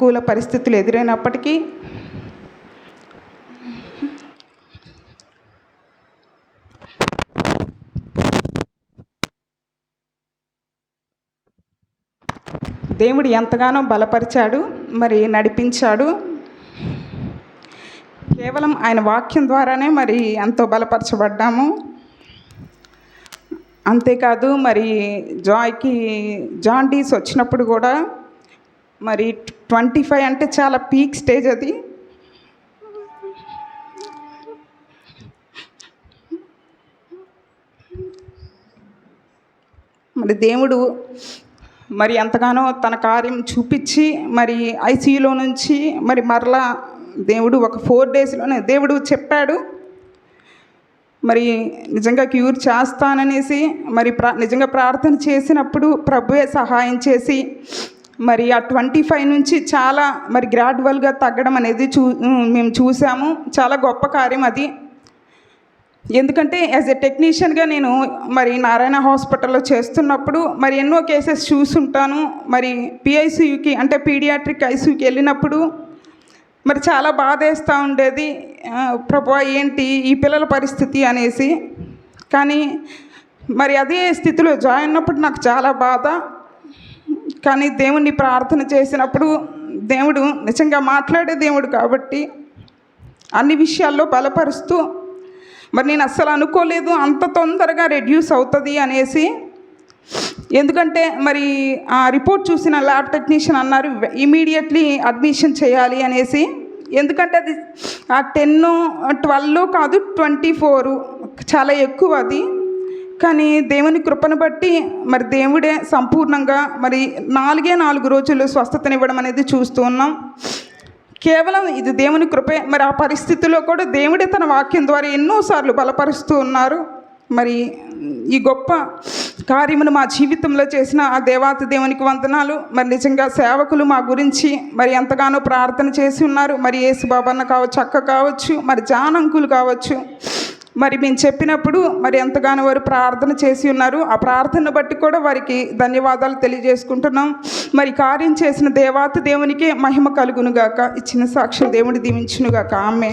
ప్రతికూల పరిస్థితులు ఎదురైనప్పటికీ దేవుడు ఎంతగానో బలపరిచాడు మరి నడిపించాడు. కేవలం ఆయన వాక్యం ద్వారానే మరి ఎంతో బలపరచబడ్డాము. అంతేకాదు మరి జాయ్కి జాండీస్ వచ్చినప్పుడు కూడా మరి ట్వంటీ ఫైవ్ అంటే చాలా పీక్ స్టేజ్ అది. మరి దేవుడు మరి ఎంతగానో తన కార్యం చూపించి మరి ఐసీయూలో నుంచి మరి మరలా దేవుడు ఒక ఫోర్ డేస్లోనే దేవుడు చెప్పాడు. మరి నిజంగా క్యూర్ చేస్తాననేసి మరి ప్రా నిజంగా ప్రార్థన చేసినప్పుడు ప్రభువే సహాయం చేసి మరి ఆ ట్వంటీ ఫైవ్ నుంచి చాలా మరి గ్రాడ్యువల్గా తగ్గడం అనేది చూ మేము చూసాము. చాలా గొప్ప కార్యం అది. ఎందుకంటే యాజ్ ఎ టెక్నీషియన్గా నేను మరి నారాయణ హాస్పిటల్లో చేస్తున్నప్పుడు మరి ఎన్నో కేసెస్ చూసుంటాను. మరి పిఐసియుకి అంటే పీడియాట్రిక్ ఐసీయూకి వెళ్ళినప్పుడు మరి చాలా బాధేస్తూ ఉండేది. ప్రభు ఏంటి ఈ పిల్లల పరిస్థితి అనేసి. కానీ మరి అదే స్థితిలో జాయిన్ అయినప్పుడు నాకు చాలా బాధ. కానీ దేవుణ్ణి ప్రార్థన చేసినప్పుడు దేవుడు నిజంగా మాట్లాడే దేవుడు కాబట్టి అన్ని విషయాల్లో బలపరుస్తూ మరి నేను అస్సలు అనుకోలేదు అంత తొందరగా రెడ్యూస్ అవుతుంది అనేసి. ఎందుకంటే మరి ఆ రిపోర్ట్ చూసిన ల్యాబ్ టెక్నీషియన్ అన్నారు ఇమీడియట్లీ అడ్మిషన్ చేయాలి అనేసి. ఎందుకంటే అది ఆ టెన్ ట్వెల్వ్ కాదు ట్వంటీ ఫోర్. చాలా ఎక్కువ అది. కానీ దేవుని కృపను బట్టి మరి దేవుడే సంపూర్ణంగా మరి నాలుగే నాలుగు రోజులు స్వస్థతనివ్వడం అనేది చూస్తూ ఉన్నాం. కేవలం ఇది దేవుని కృపే. మరి ఆ పరిస్థితిలో కూడా దేవుడే తన వాక్యం ద్వారా ఎన్నోసార్లు బలపరుస్తూ ఉన్నారు. మరి ఈ గొప్ప కార్యమును మా జీవితంలో చేసిన ఆ దేవాతి దేవునికి వందనాలు. మరి నిజంగా సేవకులు మా గురించి మరి ఎంతగానో ప్రార్థన చేసి ఉన్నారు. మరి యేసు బాబన్న కావచ్చు అక్క కావచ్చు మరి జానంకులు కావచ్చు. మరి మేము చెప్పినప్పుడు మరి ఎంతగానో వారు ప్రార్థన చేసి ఉన్నారు. ఆ ప్రార్థన బట్టి కూడా వారికి ధన్యవాదాలు తెలియజేసుకుంటున్నాం. మరి కార్యం చేసిన దేవాతి దేవునికి మహిమ కలుగునుగాక ఇచ్చిన సాక్ష్యం దేవుని దీవించునుగాక ఆమె